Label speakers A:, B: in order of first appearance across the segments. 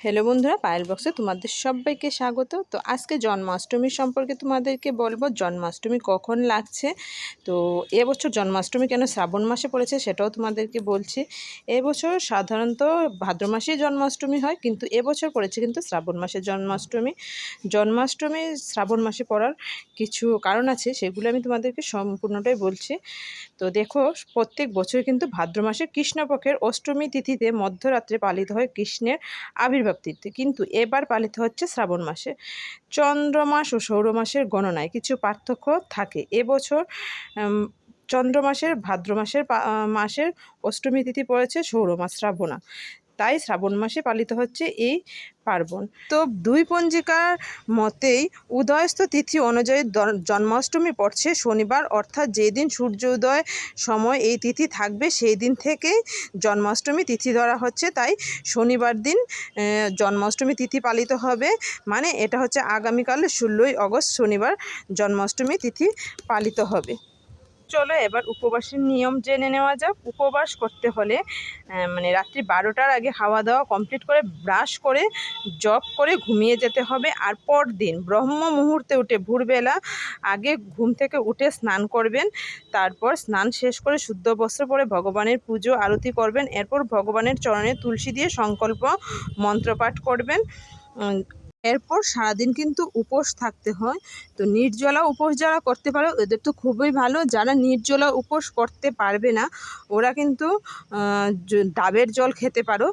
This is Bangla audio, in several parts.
A: হ্যালো বন্ধুরা, পায়েল বক্সে তোমাদের সবাইকে স্বাগত। তো আজকে জন্মাষ্টমী সম্পর্কে তোমাদেরকে বলব, জন্মাষ্টমী কখন লাগছে? তো এবছর জন্মাষ্টমী কেন শ্রাবণ মাসে পড়েছে সেটাও তোমাদেরকে বলছি। এবছর সাধারণত ভাদ্র মাসেই জন্মাষ্টমী হয়, কিন্তু এবছর পড়েছে কিন্তু শ্রাবণ মাসে জন্মাষ্টমী। জন্মাষ্টমী শ্রাবণ মাসে পড়ার কিছু কারণ আছে, সেগুলো আমি তোমাদেরকে সম্পূর্ণটাই বলছি। তো দেখো, প্রত্যেক বছর কিন্তু ভাদ্র মাসে কৃষ্ণপক্ষের অষ্টমী তিথিতে মধ্যরাত্রে পালিত হয় কৃষ্ণের আবির্ভাব। তিথি কিন্তু এবার পালিত হচ্ছে শ্রাবণ মাসে। চন্দ্রমাস ও সৌরমাসের গণনায় কিছু পার্থক্য থাকে। এবছর চন্দ্রমাসের ভাদ্র মাসের মাসের অষ্টমী তিথি পড়েছে সৌরমাস শ্রাবণা। তাই শ্রাবণ মাসে পালিত হচ্ছে এই পার্বণ। তো দুই পঞ্জিকার মতেই উদয়স্থ তিথি অনুযায়ী জন্মাষ্টমী পড়ছে শনিবার, অর্থাৎ যেদিন সূর্য উদয় সময় এই তিথি থাকবে, সেই দিন থেকেই জন্মাষ্টমী তিথি ধরা হচ্ছে। তাই শনিবার দিন জন্মাষ্টমী তিথি পালিত হবে। মানে এটা হচ্ছে আগামীকাল ষোলোই অগস্ট শনিবার জন্মাষ্টমী তিথি পালিত হবে। চলো, এবার উপবাসের নিয়ম জেনে নেওয়া যাক। উপবাস করতে হলে মানে রাত্রি বারোটার আগে খাওয়া দাওয়া কমপ্লিট করে, ব্রাশ করে জব করে ঘুমিয়ে যেতে হবে। আর পরদিন, ব্রহ্ম মুহূর্তে উঠে ভোরবেলা আগে ঘুম থেকে উঠে স্নান করবেন। তারপর স্নান শেষ করে শুদ্ধ বস্ত্র পরে ভগবানের পুজো, আরতি করবেন। এরপর ভগবানের চরণে তুলসী দিয়ে সংকল্প মন্ত্রপাঠ করবেন। এরপর সারাদিন কিন্তু উপোস থাকতে হয়। তো নির্জলা উপোস যারা করতে পারো, ওদের তো খুবই ভালো। যারা নির্জলা উপোস করতে পারবে না, ওরা কিন্তু ডাবের জল খেতে পারো,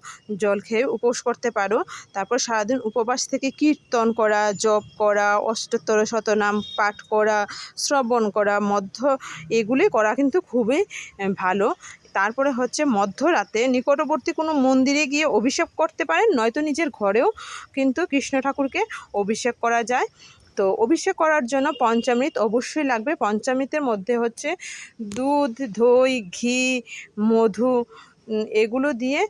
A: জল খেয়ে উপোস করতে পারো। তারপর সারাদিন উপবাস থেকে কীর্তন করা, জপ করা, অষ্টোত্তর শতনাম পাঠ করা, শ্রবণ করা, মধ্য এগুলি করা কিন্তু খুবই ভালো। তারপরে হচ্ছে মধ্যরাতে নিকটবর্তী কোনো মন্দিরে গিয়ে অভিষেক করতে পারেন, নয়তো নিজের ঘরেও কিন্তু কৃষ্ণ ঠাকুরকে অভিষেক করা যায়। তো অভিষেক করার জন্য পঞ্চামৃত অবশ্যই লাগবে। পঞ্চামৃতের মধ্যে হচ্ছে দুধ, দই, ঘি, মধু এগুলো দিয়ে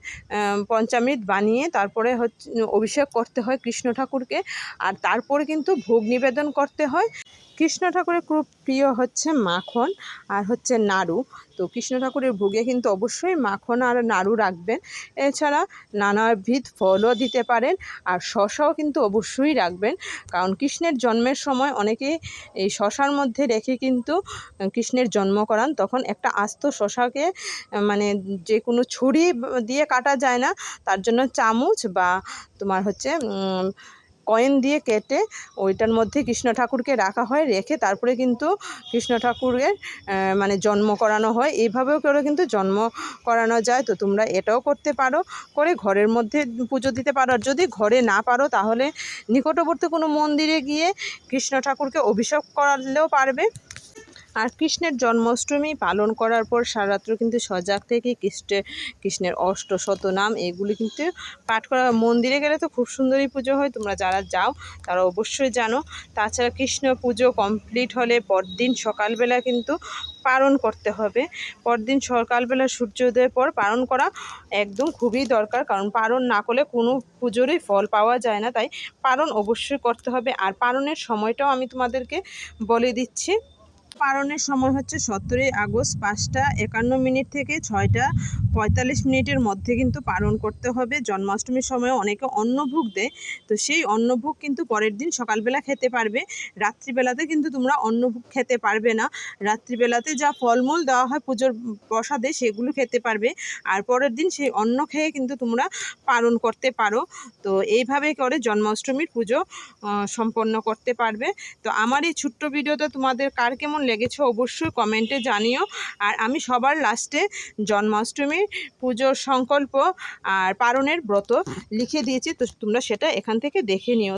A: পঞ্চামৃত বানিয়ে তারপরে হচ্ছে, অভিষেক করতে হয় কৃষ্ণ ঠাকুরকে। আর তারপরে কিন্তু ভোগ নিবেদন করতে হয়। কৃষ্ণ ঠাকুরের খুব প্রিয় হচ্ছে মাখন আর হচ্ছে নাড়ু। তো কৃষ্ণ ঠাকুরের ভোগে কিন্তু অবশ্যই মাখন আর নাড়ু রাখবেন। এছাড়া নানাবিধ ফলও দিতে পারেন আর শশাও কিন্তু অবশ্যই রাখবেন। কারণ কৃষ্ণের জন্মের সময় অনেকে এই শশার মধ্যে রেখে কিন্তু কৃষ্ণের জন্ম করান। তখন একটা আস্ত শশাকে মানে যে কোনো ছুরি দিয়ে কাটা যায় না। তার জন্য চামচ বা তোমার হচ্ছে কয়েন দিয়ে কেটে ওইটার মধ্যে কৃষ্ণ ঠাকুরকে রাখা হয়। রেখে তারপরে কিন্তু কৃষ্ণ ঠাকুরের মানে জন্ম করানো হয়। এইভাবেও করে কিন্তু জন্ম করানো যায়। তো তোমরা এটাও করতে পারো। করে ঘরের মধ্যে পুজো দিতে পারো। আর যদি ঘরে না পারো, তাহলে নিকটবর্তী কোনো মন্দিরে গিয়ে কৃষ্ণ ঠাকুরকে অভিষেক করালেও পারবে। আর কৃষ্ণের জন্মাষ্টমী পালন করার পর সারারাত্র কিন্তু সজাগ থেকে কৃষ্ণের কৃষ্ণের অষ্ট শত নাম এগুলি কিন্তু পাঠ করা মন্দিরে গেলে তো খুব সুন্দরই পুজো হয়, তোমরা যারা যাও তারা অবশ্যই জানো। তাছাড়া কৃষ্ণ পুজো কমপ্লিট হলে পরদিন সকালবেলা কিন্তু পালন করতে হবে। পরদিন সকালবেলা সূর্যোদয়ের পর পালন করা একদম খুবই দরকার, কারণ পালন না করলে কোনো পুজোরই ফল পাওয়া যায় না। তাই পালন অবশ্যই করতে হবে। আর পালনের সময়টাও আমি তোমাদেরকে বলে দিচ্ছি। পালনের সময় হচ্ছে সতেরোই আগস্ট পাঁচটা একান্ন মিনিট থেকে ছয়টা পঁয়তাল্লিশ মিনিটের মধ্যে কিন্তু পালন করতে হবে। জন্মাষ্টমীর সময় অনেকে অন্নভোগ দেয়, তো সেই অন্নভোগ কিন্তু পরের দিন সকালবেলা খেতে পারবে। রাত্রিবেলাতে কিন্তু তোমরা অন্নভোগ খেতে পারবে না। রাত্রিবেলাতে যা ফলমূল দেওয়া হয় পুজোর প্রসাদে সেগুলো খেতে পারবে। আর পরের দিন সেই অন্ন খেয়ে কিন্তু তোমরা পালন করতে পারো। তো এইভাবে করে জন্মাষ্টমীর পুজো সম্পন্ন করতে পারবে। তো আমার এই ছোট্ট ভিডিওটা তোমাদের কার কেমন লেগেছে অবশ্যই কমেন্টে জানিও। আর আমি সবার লাস্টে জন্মাষ্টমীর পুজোর সংকল্প আর পারণের ব্রত লিখে দিয়েছি, তো তোমরা সেটা এখান থেকে দেখে নিও।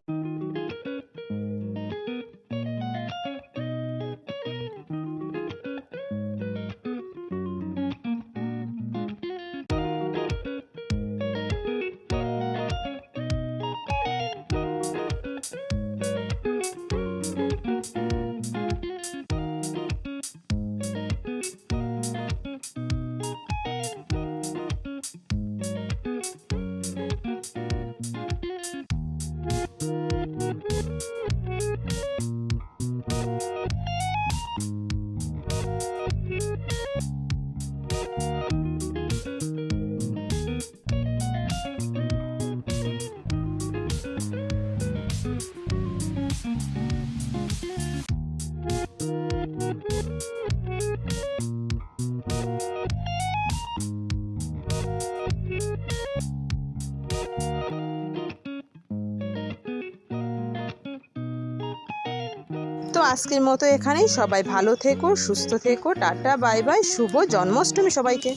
A: তো আজকের মতো এখানেই। সবাই ভালো থেকো, সুস্থ থেকো, টাটা, বাই বাই, শুভ জন্মাষ্টমী সবাইকে।